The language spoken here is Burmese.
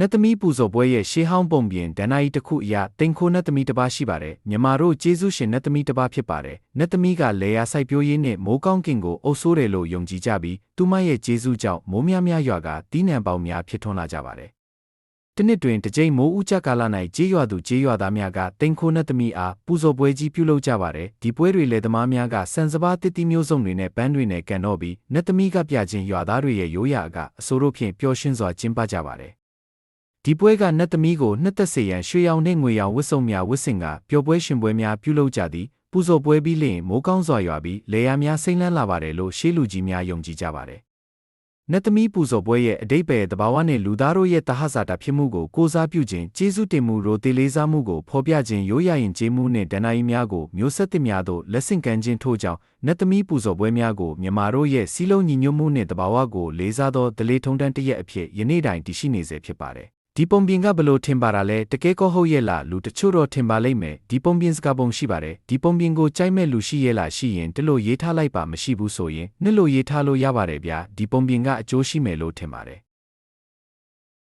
နတ်သမီးပူဇော်ပွဲရဲ့ရှေးဟောင်းပုံပြင်ဒဏ္ဍာရီတစ်ခုအရတိန်ခိုးနတ်သမီးတစ်ပါးရှိပါတယ်မြန်မာတို့ကျေးဇူးရှင်နတ်သမီးတစ်ပါးဖြစ်ပါတယ်နတ်သမီးကလေယာစိုက်ပျိုးရေးနဲ့မိုးကောင်းကင်ကိုအုပ်ဆိုးတယ်လို့ယုံကြည်ကြပြီးသူမရဲ့ကျေးဇူးကြောင့်မိုးများများရွာကတီးနှံပေါင်းများဖြစ်ထွန်းလာကြပါတယ်တနစ်တွင်တစ်ကြိမ်မိုးဥကြကာလ၌ကြေးရွာသူကြေးရွာသားများကတိန်ခိုးနတ်သမီးအားပူဇော်ပွဲကြီးပြုလုပ်ကြပါတယ်ဒီပွဲတွေလေသမားများကစံစပါးတစ်တီမျိုးစုံတွေနဲ့ပန်းတွေနဲ့ကန်တော့ပြီးနတ်သမီးကပြခြင်းရွာသားတွေရဲ့ရိုးရာအကအစိုးတို့ဖြင့်ပျော်ရွှင်စွာကျင်းပကြပါတယ် ဒီပွဲကနတ်သမီးကိုနှစ်သက်စေရန်ရွှေရောင်နှင့်ငွေရောင်ဝတ်စုံများဝတ်ဆင်ကပျော်ပွဲရှင်ပွဲများပြုလုပ်ကြသည်ပူဇော်ပွဲပြီးလျင်မိုးကောင်းစွာရွာပြီးလေယာများစိမ့်လန်းလာပါတယ်လို့ရှေးလူကြီးများယုံကြည်ကြပါတယ်နတ်သမီးပူဇော်ပွဲရဲ့အတိတ်ပဲတဘာဝနဲ့လူသားတို့ရဲ့တဟဇာတာဖြစ်မှုကိုကိုးစားပြုခြင်းကျေးဇူးတင်မှုရိုသေလေးစားမှုကိုဖော်ပြခြင်းရိုးရာရင်ကျေးမှုနှင့်ဒဏ္ဍာရီများကိုမျိုးဆက်သစ်များသို့လက်ဆင့်ကမ်းခြင်းထို့ကြောင့်နတ်သမီးပူဇော်ပွဲများကိုမြန်မာတို့ရဲ့စီးလုံးညီညွတ်မှုနှင့်တဘာဝကိုလေးစားသောဒလေးထုံတန်းတစ်ရက်အဖြစ်ယနေ့တိုင်တည်ရှိနေစေဖြစ်ပါတယ် ဒီပုံပြင်ကဘလို့ထင်ပါတာလဲတကယ်ကောဟုတ်ရဲ့လားလူတချို့တော့ထင်ပါလိမ့်မယ်ဒီပုံပြင်စကားပုံရှိပါတယ်ဒီပုံပြင်ကိုကြိုက်မဲ့လူရှိရဲ့လားရှိရင်တလို့ရေးထားလိုက်ပါမရှိဘူးဆိုရင်နှစ်လို့ရေးထားလို့ရပါတယ်ဗျာဒီပုံပြင်ကအကျိုးရှိမယ်လို့ထင်ပါတယ်